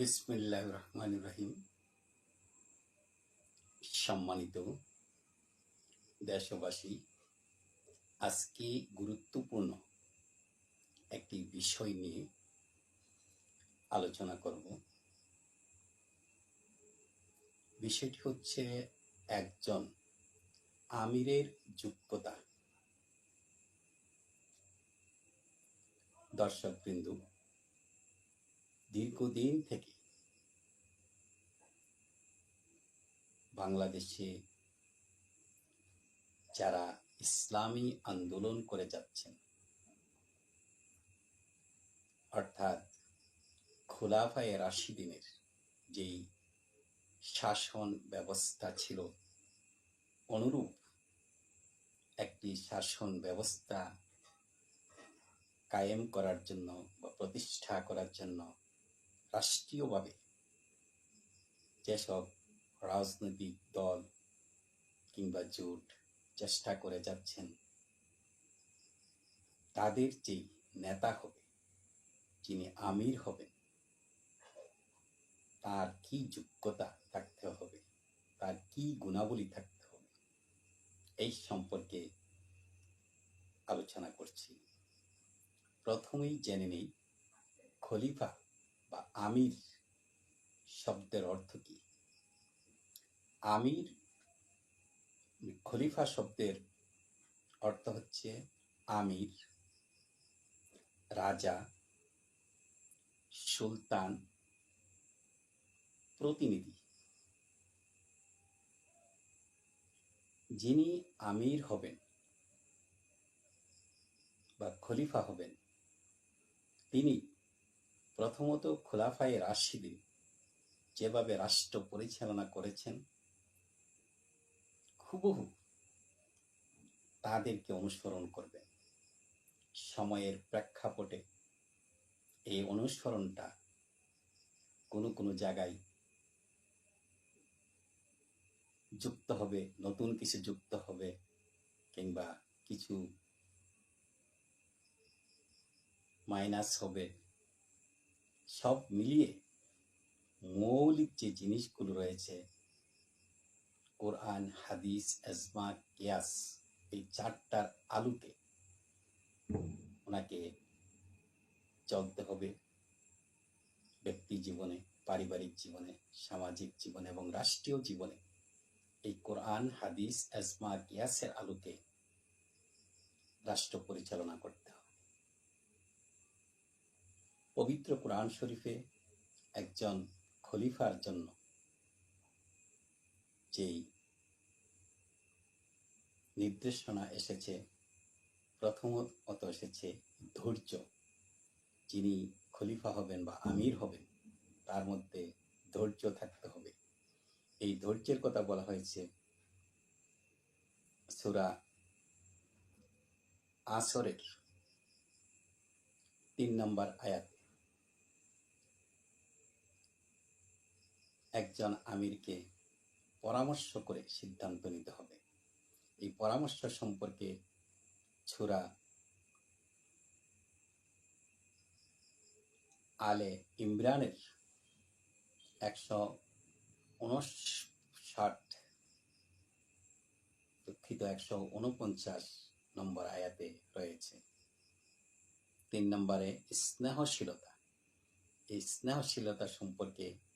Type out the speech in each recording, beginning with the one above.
বিসমিল্লাহ রহমান রহিম। সম্মানিত দেশবাসী, আজকে গুরুত্বপূর্ণ একটি বিষয় নিয়ে আলোচনা করব। বিষয়টি হচ্ছে একজন আমিরের যোগ্যতা। দর্শকবৃন্দ দীর্ঘদিন থেকে বাংলাদেশে যারা ইসলামী আন্দোলন করে যাচ্ছেন, অর্থাৎ খোলাফায়ে রাশিদিনের যেই শাসন ব্যবস্থা ছিল, অনুরূপ একটি শাসন ব্যবস্থা কায়েম করার জন্য বা প্রতিষ্ঠা করার জন্য রাষ্ট্রীয়ভাবে যেসব রাজনৈতিক দল কিংবা জোট চেষ্টা করে যাচ্ছেন, তাদের যেই নেতা হবে, যিনি আমির হবেন, তার কি যোগ্যতা থাকতে হবে, তার কি গুণাবলী থাকতে হবে, এই সম্পর্কে আলোচনা করছি। প্রথমেই জেনে নেই খলিফা বা আমির শব্দের অর্থ কি? আমির খলিফা শব্দের অর্থ হচ্ছে আমির, রাজা, সুলতান, প্রতিনিধি। যিনি আমির হবেন বা খলিফা হবেন, তিনি প্রথমত খোলাফায়ে রাশিদিন, যেভাবে রাষ্ট্র পরিচালনা করেছেন, হুবহু তাদেরকে অনুসরণ করবেন। সময়ের প্রেক্ষাপটে এই অনুসরণটা কোনো কোনো জায়গায় যুক্ত হবে, নতুন কিছু যুক্ত হবে, কিংবা কিছু মাইনাস হবে। সব মিলিয়ে মৌলিক যে জিনিসগুলো রয়েছে, কোরআন, হাদিস এজমা কিয়াস, এই চারটার আলুতে ওনাকে চলতে হবে ব্যক্তি জীবনে, পারিবারিক জীবনে, সামাজিক জীবনে এবং রাষ্ট্রীয় জীবনে। এই কোরআন, হাদিস এজমা কিয়াসের আলোকে রাষ্ট্র পরিচালনা করতে হবে। পবিত্র কোরআন শরীফে একজন খলিফার জন্য যেই নির্দেশনা এসেছে, প্রথমত এসেছে ধৈর্য। যিনি খলিফা হবেন বা আমির হবেন, তার মধ্যে ধৈর্য থাকতে হবে। এই ধৈর্যের কথা বলা হয়েছে সুরা আসরের তিন নম্বর আয়াতে। একজন আমিরকে পরামর্শ করে সিদ্ধান্ত নিতে হবে। এই পরামর্শ সম্পর্কে ছুরা আলে ইমরানের একশো উনষাট দুঃখিত একশো উনপঞ্চাশ নম্বর আয়াতে রয়েছে। তিন নম্বরে স্নেহশীলতা। এই স্নেহশীলতা সম্পর্কে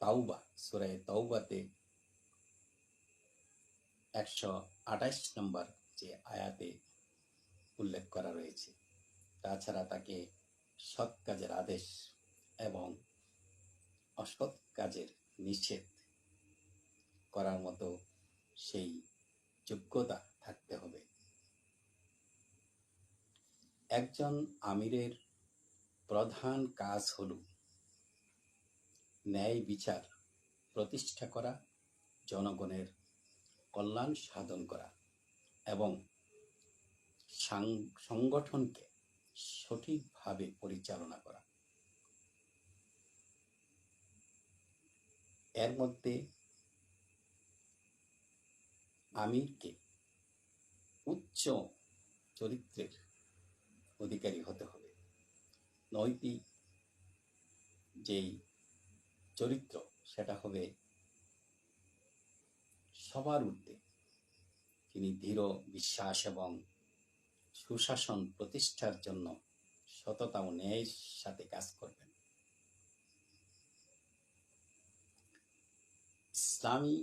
তাওবা সুরায় তাওবাতে একশো আঠাশ নম্বর যে আয়াতে উল্লেখ করা রয়েছে। তাছাড়া তাকে সৎ কাজের আদেশ এবং অসৎ কাজের নিষেধ করার মতো সেই যোগ্যতা থাকতে হবে। একজন আমিরের প্রধান কাজ হল ন্যায় বিচার প্রতিষ্ঠা করা, জনগণের কল্যাণ সাধন করা এবং সংগঠনকে সঠিকভাবে পরিচালনা করা। এর মধ্যে আমিরকে উচ্চ চরিত্রের অধিকারী হতে হবে। নৈতিক যেই চরিত্র সেটা হবে সবার ঊর্ধ্বে। তিনি দৃঢ় বিশ্বাস এবং সুশাসন প্রতিষ্ঠার জন্য সততা ও ন্যায়ের সাথে কাজ করবেন। ইসলামী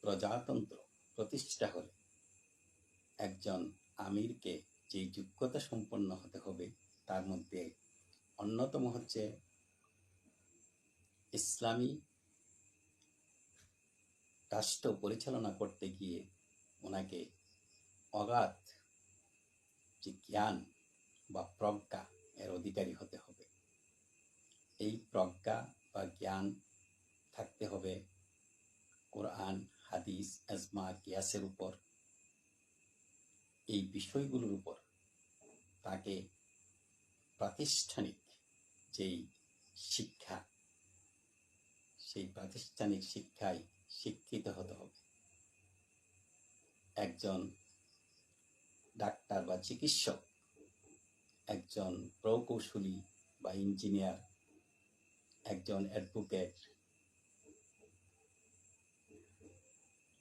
প্রজাতন্ত্র প্রতিষ্ঠা হলে একজন আমিরকে যে যোগ্যতা সম্পন্ন হতে হবে, তার মধ্যে অন্যতম হচ্ছে ইসলামী রাষ্ট্র পরিচালনা করতে গিয়ে ওনাকে অগাধ যে জ্ঞান বা প্রজ্ঞা এর অধিকারী হতে হবে। এই প্রজ্ঞা বা জ্ঞান থাকতে হবে কোরআন, হাদিস, আজমা, কিয়াসের উপর। এই বিষয়গুলোর উপর তাকে প্রাতিষ্ঠানিক যেই শিক্ষা সেই প্রাতিষ্ঠানিক শিক্ষায় শিক্ষিত হতে হবে। একজন ডাক্তার বা চিকিৎসক, একজন প্রকৌশলী বা ইঞ্জিনিয়ার, একজন অ্যাডভোকেট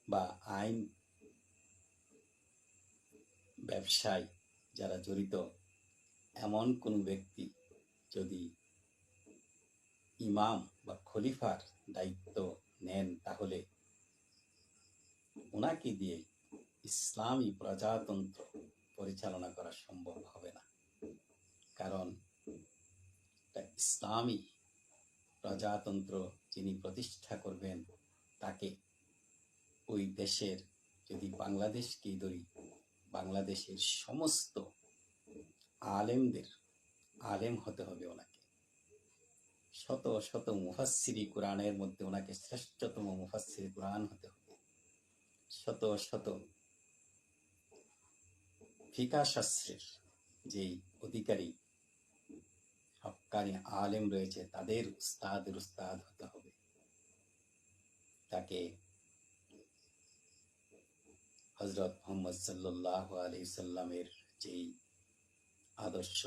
বা আইন ব্যবসায় যারা জড়িত, এমন কোনো ব্যক্তি যদি ইমাম বা খলিফার দায়িত্ব নেন তাহলে ওনাকে দিয়ে ইসলামী প্রজাতন্ত্র পরিচালনা করা সম্ভব হবে না। কারণ ইসলামী প্রজাতন্ত্র যিনি প্রতিষ্ঠা করবেন, তাকে ওই দেশের, যদি বাংলাদেশকেই ধরি, বাংলাদেশের সমস্ত আলেমদের আলেম হতে হবে ওনাকে। শত শত মুফাসিরি কোরআনের মধ্যে ওনাকে শ্রেষ্ঠতম মুফাসিরি কোরআন হতে হবে। শত শত ফিকা শাস্ত্রের যেই অধিকারী হক্কানি আলেম রয়েছে, তাদের উস্তাদের উস্তাদ হতে হবে। তাকে হজরত মোহাম্মদ সাল্লাহ আলি সাল্লামের যেই আদর্শ,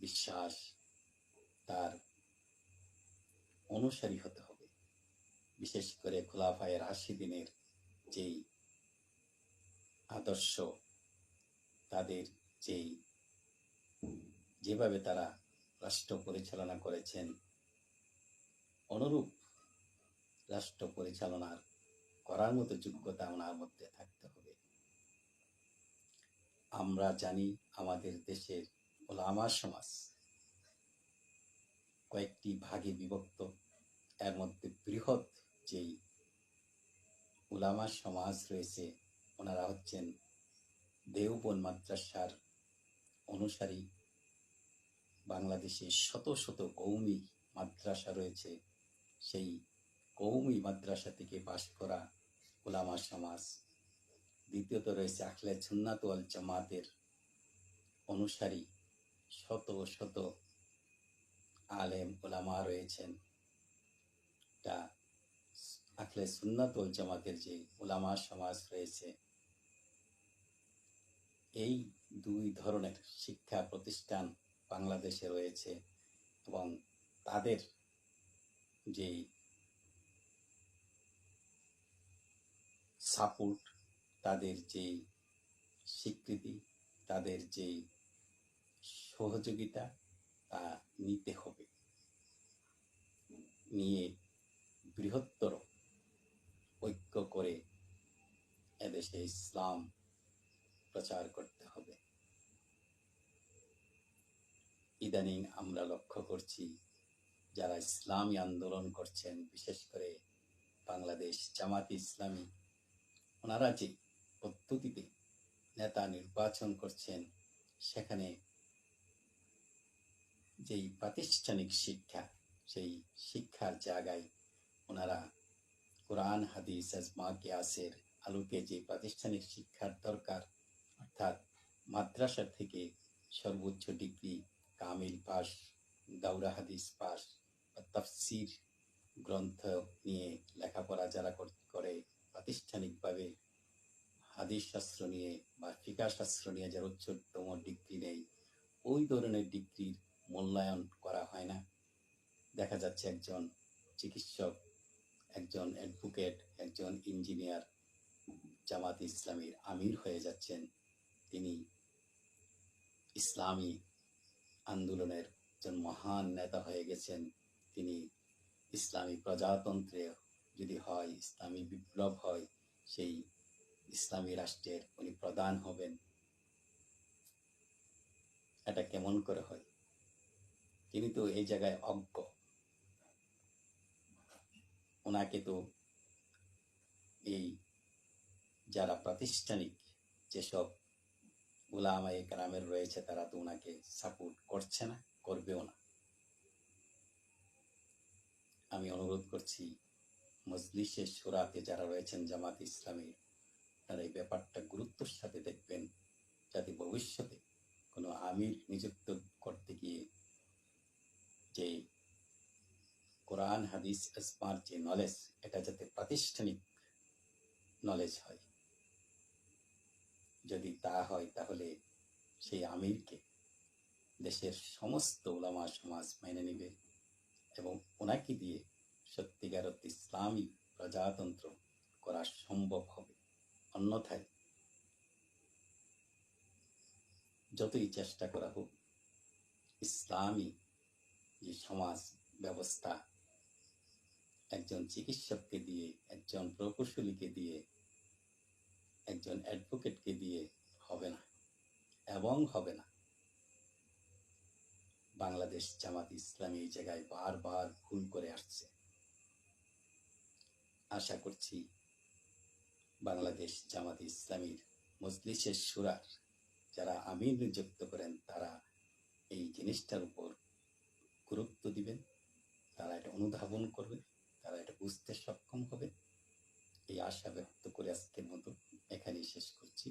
বিশ্বাস, তার অনুসারী হতে হবে। বিশেষ করে খোলাফায়ের আশি দিনের যেই আদর্শ, তাদের যেই যেভাবে তারা রাষ্ট্র পরিচালনা করেছেন, অনুরূপ রাষ্ট্র পরিচালনার করার মতো যোগ্যতা ওনার মধ্যে থাকতে হবে। আমরা জানি আমাদের দেশের ওলামা সমাজ কয়েকটি ভাগে বিভক্ত। এর মধ্যে বৃহৎ যেই উলামা সমাজ রয়েছে, ওনারা হচ্ছেন দেওবন মাদ্রাসার অনুসারী। বাংলাদেশে শত শত কৌমি মাদ্রাসা রয়েছে। সেই কৌমি মাদ্রাসা থেকে পাশ করা ওলামা সমাজ। দ্বিতীয়ত রয়েছে আখলে সুন্নাত জামাতের অনুসারী। শত শত আলেম ওলামা রয়েছেন। তা আখলে সুন্নাত ওয়াল জামাতের যে ওলামা সমাজ রয়েছে, এই দুই ধরনের শিক্ষা প্রতিষ্ঠান বাংলাদেশে রয়েছে এবং তাদের যে সাপোর্ট, তাদের যে স্বীকৃতি, তাদের যে সহযোগিতা তা নিতে হবে। নিয়ে বৃহত্তর ঐক্য করে এদেশে ইসলাম প্রচার করতে হবে। ইদানিং আমরা লক্ষ্য করছি, যারা ইসলামী আন্দোলন করছেন, বিশেষ করে বাংলাদেশ জামাতি ইসলামী, ওনারা যে পদ্ধতিতে নেতা নির্বাচন করছেন, সেখানে যেই প্রাতিষ্ঠানিক শিক্ষা, সেই শিক্ষার জায়গায় ওনারা কোরআন, হাদিস, আজমা, কিয়াসের আলোকে যে প্রাতিষ্ঠানিক শিক্ষার দরকার, অর্থাৎ মাদ্রাসা থেকে সর্বোচ্চ ডিগ্রি কামিল পাস দাউরা হাদিস পাস বা তাফসির গ্রন্থ নিয়ে লেখাপড়া যারা করে প্রাতিষ্ঠানিকভাবে হাদিস শাস্ত্র নিয়ে বা ফিকা শাস্ত্র নিয়ে যারা উচ্চতম ডিগ্রি নেই ওই ধরনের ডিগ্রির মূল্যায়ন করা হয় না। দেখা যাচ্ছে একজন চিকিৎসক, একজন অ্যাডভোকেট, একজন ইঞ্জিনিয়ার জামাত ইসলামীর আমির হয়ে যাচ্ছেন। তিনি ইসলামী আন্দোলনের একজন মহান নেতা হয়ে গেছেন। তিনি ইসলামী প্রজাতন্ত্রে যদি হয়, ইসলামী বিপ্লব হয়, সেই ইসলামী রাষ্ট্রের উনি প্রধান হবেন। এটা কেমন করে হয়? তিনি তো এই জায়গায় অজ্ঞ ওনাকে তো এই যারা প্রাতিষ্ঠানিক যেসব গোলামায়ে গ্রামের রয়েছে, তারা তো ওনাকে সাপোর্ট করছে না, করবেও না। আমি অনুরোধ করছি মজলিসের সুরাতে যারা রয়েছেন জামাত ইসলামের, তারা এই ব্যাপারটা গুরুত্বের সাথে দেখবেন, যাতে ভবিষ্যতে কোনো আমির নিযুক্ত করতে গিয়ে যে কোরআন, হাদিস আসমার যে নলেজ এটা যাতে প্রাতিষ্ঠানিক নলেজ হয়। যদি তা হয়, তাহলে সেই আমিরকে দেশের সমস্ত ওলামা সমাজ মেনে নেবে এবং ওনাকে দিয়ে সত্যিকার ইসলামী প্রজাতন্ত্র করা সম্ভব হবে। অন্যথায় যতই চেষ্টা করা হোক, ইসলামী যে সমাজ ব্যবস্থা একজন চিকিৎসককে দিয়ে, একজন প্রকৌশলীকে দিয়ে, একজন অ্যাডভোকেটকে দিয়ে হবে না এবং হবে না। বাংলাদেশ জামাত ইসলামী এই জায়গায় বারবার ভুল করে আসছে। আশা করছি বাংলাদেশ জামাত ইসলামীর মজলিসের সুরার যারা আমির নিযুক্ত করেন, তারা এই জিনিসটার উপর গুরুত্ব দিবেন, তারা এটা অনুধাবন করবে, তারা এটা বুঝতে সক্ষম হবে। এই আশা ব্যক্ত করে আজকের মতো এখানেই শেষ করছি।